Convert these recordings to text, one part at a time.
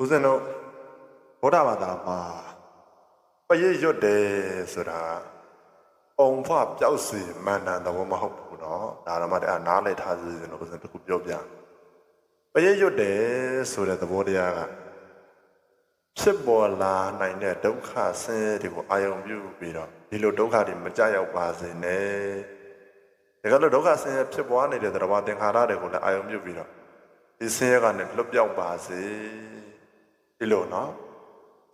ဦးဇင်းတို့ဗုဒ္ဓဘာသာမှာပရိတ်ရွတ်တယ်ဆိုတာပုံဖပျောက်စီမန္တန်သဘောမဟုတ်ဘူးเนาะဒါတော့မှတည်းနားလည်ထားစီစဉ်လို့ဦးဇင်းတခုပြောပြပရိတ်ရွတ်တယ်ဆိုတဲ့သဘောတရားကဖြစ်ပေါ်လာနိုင်တဲ့ဒုက္ခဆင်းရဲတွေကိုအာရုံပြုပြီးတော့ဒီလိုဒုက္ခတွေမကြောက်ရောက်ပါစေနဲ့ဒါကလို့ဒုက္ခဆင်းရဲဖြစ်ပေါ်နေတဲ့သဘောသင်္ခါရတွေကိုလည်းအာရုံပြုပြီးတော့ဒီဆင်းရဲကနေလွတ်ပြောက်ပါစေ ဒီလိုနော်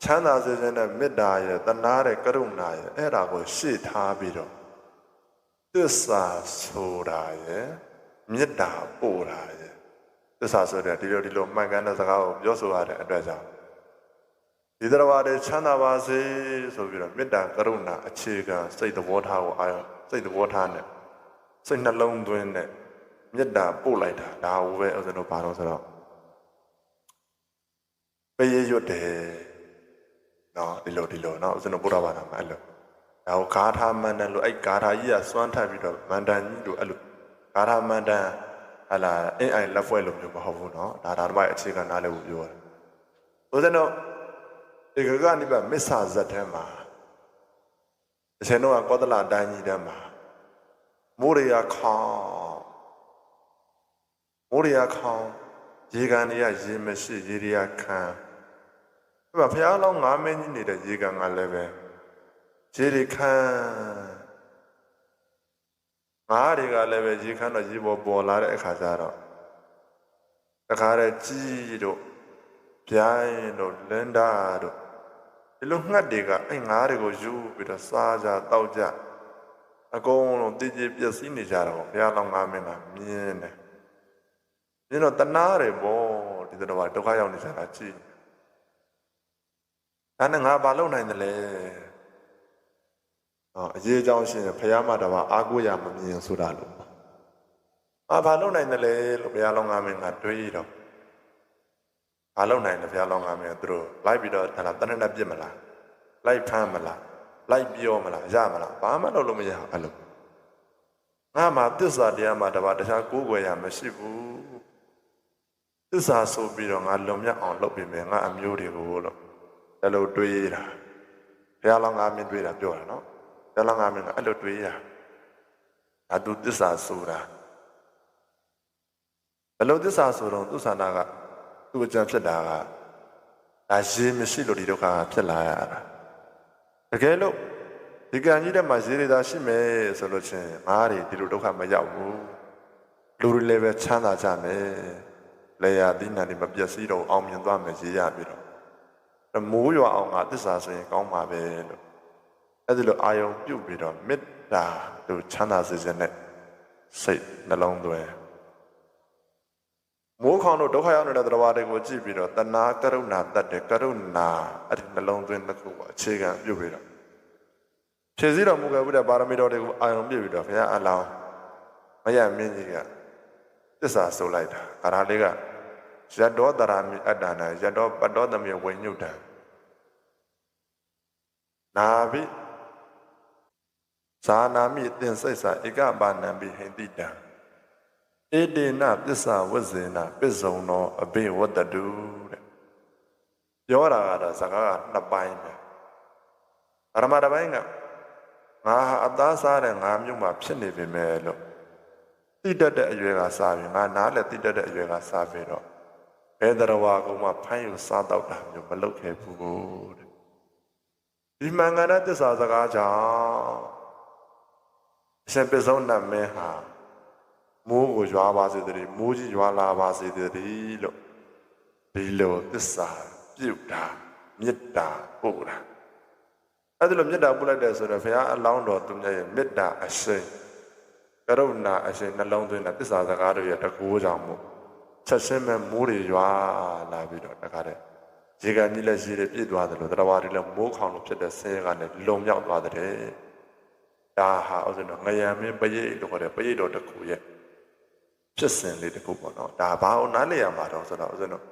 ချမ်းသာစေခြင်းနဲ့မေတ္တာရဲ့တနာရဲ့ကရုဏာရဲ့အဲ့ဒါကိုရှေ့ထားပြီးတော့သစ္စာဆိုတာရဲ့မေတ္တာပို့တာရဲ့သစ္စာဆိုတဲ့ဒီလိုဒီလိုမှန်ကန်တဲ့စကားကိုပြောဆိုရတဲ့အတွက်ကြောင့်ဒီတရားတွေချမ်းသာပါစေဆိုပြီးတော့မေတ္တာကရုဏာအခြေခံစိတ်သဘောထားကိုအာရုံစိတ်သဘောထားနဲ့စိတ်နှလုံးသွင်းနဲ့မေတ္တာပို့လိုက်တာဒါဟိုပဲဥစ္စာတို့ဘာလို့ဆိုတော့ ပရေရွတ်တယ်နော်ဒီလိုဒီလိုနော်ဥစ္စာတို့ဘုရားဘာသာမှာအဲ့လိုဒါကိုဂါထာမန္တန်လို့အဲ့ဂါထာကြီးကစွမ်းထပ်ပြီးတော့မန္တန်ကြီးလို့အဲ့လိုဂါထာမန္တန်ဟလာအင်းအိုင်လက်ဖွဲလို့မျိုးမဟုတ်ဘူးနော်ဒါဒါတမိုက်အခြေခံနားလည်းပြောတယ်ဥစ္စာတို့ဒီကကနိဗ္ဗာန်မစ္ဆာဇတ်ထဲမှာအရှင်တို့ကကောသလအတိုင်းကြီးထဲမှာမိုးရိယခေါင်မိုးရိယခေါင်ရေကန်တွေကရေမရှိရေရိယခံ အဲ့မှာဘုရားလောင်းငါးမင်းကြီးနေတဲ့ရေကန်ကလည်းပဲရေရိခံငါးတွေကလည်းပဲရေခမ်းတော့ရေပေါ်ပေါ်လာတဲ့အခါကျတော့တခါတည်းကြီးတို့ပြိုင်းတို့လင်းတာတို့ဒီလိုငှက်တွေကအဲ့ငါးတွေကိုယူပြီးတော့စားကြတောက်ကြအကုန်လုံးတည်ကြည်ပျက်စီးနေကြတော့ဘုရားလောင်းငါးမင်းကမြင်တယ်မြင်တော့တနာတယ်ဗောဒီတော့ဒုက္ခရောက်နေကြတာကြည့် ဒါနဲ့ငါဘာလုပ်နိုင်တယ်လဲဟောအရေးအကြောင်းရှင်းတယ်ဘုရားမတော်အားကိုးရမမြင်ဆိုတာလို့အာဘာလုပ်နိုင်တယ်လဲလို့ဘုရားလောင်းငါးမင်းကတွေးတော့ဘာလုပ်နိုင်တယ်ဘုရားလောင်းငါးမင်းကသူတို့လိုက်ပြီးတော့ဒါလားတဏ္ဍနဲ့ပြစ်မလားလိုက်ဖမ်းမလားလိုက်ပြောမလားရမလားဘာမှလုပ်လို့မရဘူးအဲ့လိုငါမှသစ္စာတရားမှတပါးတခြားကိုးကွယ်ရမရှိဘူးသစ္စာဆိုပြီးတော့ငါလွန်မြတ်အောင်လုပ်ပြီးမယ်ငါအမျိုးတွေကိုလို့ အဲ့လိုတွေးတာဘုရားလောင်းငါးမင်းတွေးတာပြောတာနော်ဘုရားလောင်းငါးမင်းကအဲ့လိုတွေးတာဒါသူသစ္စာဆိုတာဘယ်လိုသစ္စာဆိုတော့သူဆန္ဒကသူ့အကြံဖြစ်တာကဒါရေးမရှိလို့ဒီဒုက္ခကဖြစ်လာရတာတကယ်လို့ဒီကံကြီးတဲ့မှာရေးရတာရှိမယ်ဆိုလို့ချင်းငါးတွေဒီလိုဒုက္ခမရောက်ဘူးလူတွေလည်းပဲချမ်းသာကြမယ်လေယာသီးနှံတွေမပျက်စီးတော့အောင်မြင်သွားမယ်ရေးရပြီးတော့ မိုးရွာအောင်ကသစ္စာဆိုရင်ကောင်းပါပဲလို့အဲ့ဒီလိုအာယုံပြုတ်ပြီးတော့မေတ္တာတို့ချမ်းသာစေခြင်းနဲ့စိတ်နှလုံးသွင်းမိုးခေါင်တို့ဒုက္ခရောက်နေတဲ့တရားတွေကိုကြည့်ပြီးတော့တဏှာကရုဏာတတ်တယ်ကရုဏာအဲ့ဒီနှလုံးသွင်းတစ်ခုကိုအခြေခံပြုပြီးတော့ဖြည့်စည်းတော်မူခဲ့မှုတဲ့ပါရမီတော်တွေကိုအာရုံပြုပြီးတော့ဘုရားအလောင်းမရမင်းကြီးကသစ္စာဆိုလိုက်တာကာရလေးက ယတ္တောတရာမိအတ္တနာယတ္တောပတ္တောသမေဝိညုတံနာဘိဇာနာမိသင်္စိတ်စာဧကပါဏံပိဟိန္တိတံဧတေနပစ္ဆဝဇ္ဇေနပစ္စုံသောအဘိဝတ္တတုတဲ့ပြောတာကတော့စကားကနှစ်ပိုင်းပဲပရမတပိုင်းကငါဟာအသားစားတဲ့ငါမျိုးမှာဖြစ်နေပြီမဲ့လို့တိတတ်တဲ့အရွယ်ကစားပြီငါနားလည်းတိတတ်တဲ့အရွယ်ကစားပြီတော့ ဘယ်တော်ဝါကုံမှာဖမ်းယူစားတော့တာမျိုးမလုပ်ခဲ့ဘူးတဲ့ဒီမင်္ဂလာတစ္ဆာစကားကြောင့်အရှင်ပစ္စုံနတ်မင်းဟာမိုးကိုရွာပါစေတည်းမိုးကြီးရွာလာပါစေတည်းလို့ဒီလိုသစ္စာပြုတ်တာမေတ္တာပို့တာအဲ့ဒါလိုမေတ္တာပို့လိုက်တယ်ဆိုတော့ဘုရားအလောင်းတော်သူမြတ်ရဲ့မေတ္တာအရှိန်ကရုဏာအရှိန်နှလုံးသွင်းတာသစ္စာစကားတို့ရဲ့တကူကြောင့်မို့ ချက်ချင်းပဲမိုးတွေရွာလာပြီးတော့တခါတည်းရေကန်ကြီးလည်းရေတွေပြည့်သွားတယ်လို့တရားဝါတွေလည်းမိုးခေါင်လို့ဖြစ်တဲ့ဆင်းရဲကလည်းလုံမြောက်သွားတယ်ဒါဟာဥစဉ်တော့ငရံမင်းပရိတ်လို့ခေါ်တဲ့ပရိတ်တော်တစ်ခုရဲ့ဖြစ်စဉ်လေးတစ်ခုပေါ့နော်ဒါဘာအောင်နားလည်ရမှာတော့ဆိုတော့ဥစဉ်တော့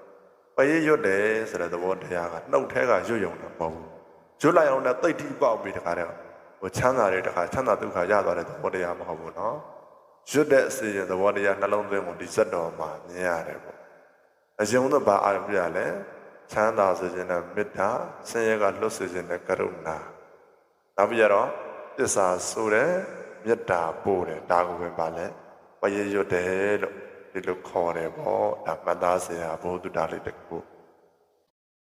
ပရိတ်ရွတ်တယ်ဆိုတဲ့သဘောတရားကနှုတ်ထဲကရွတ်ယုံတာမဟုတ်ဘူးရွတ်လိုက်အောင်လည်းတိတ်တိပေါက်ပြီးတခါတည်းဟိုချမ်းသာတဲ့တခါချမ်းသာဒုက္ခရသွားတဲ့သဘောတရားမဟုတ်ဘူးနော် ရွတ်တဲ့အစီရင်သဘောတရားနှလုံးသွင်းကိုဒီစက်တော်မှာမြင်ရတယ်ပေါ့အရင်ကဘာအာရုံပြရလဲချမ်းသာစေခြင်းနဲ့မေတ္တာဆင်းရဲကလွတ်စေခြင်းနဲ့ကရုဏာနောက်ပြီးတော့သစ္စာဆိုတဲ့မေတ္တာပို့တယ်ဒါကိုပဲပါလဲပရေရွတ်တယ်လို့ဒီလိုခေါ်တယ်ပေါ့ဒါမှတ်သားစရာဘုဒ္ဓတာလေးတစ်ခု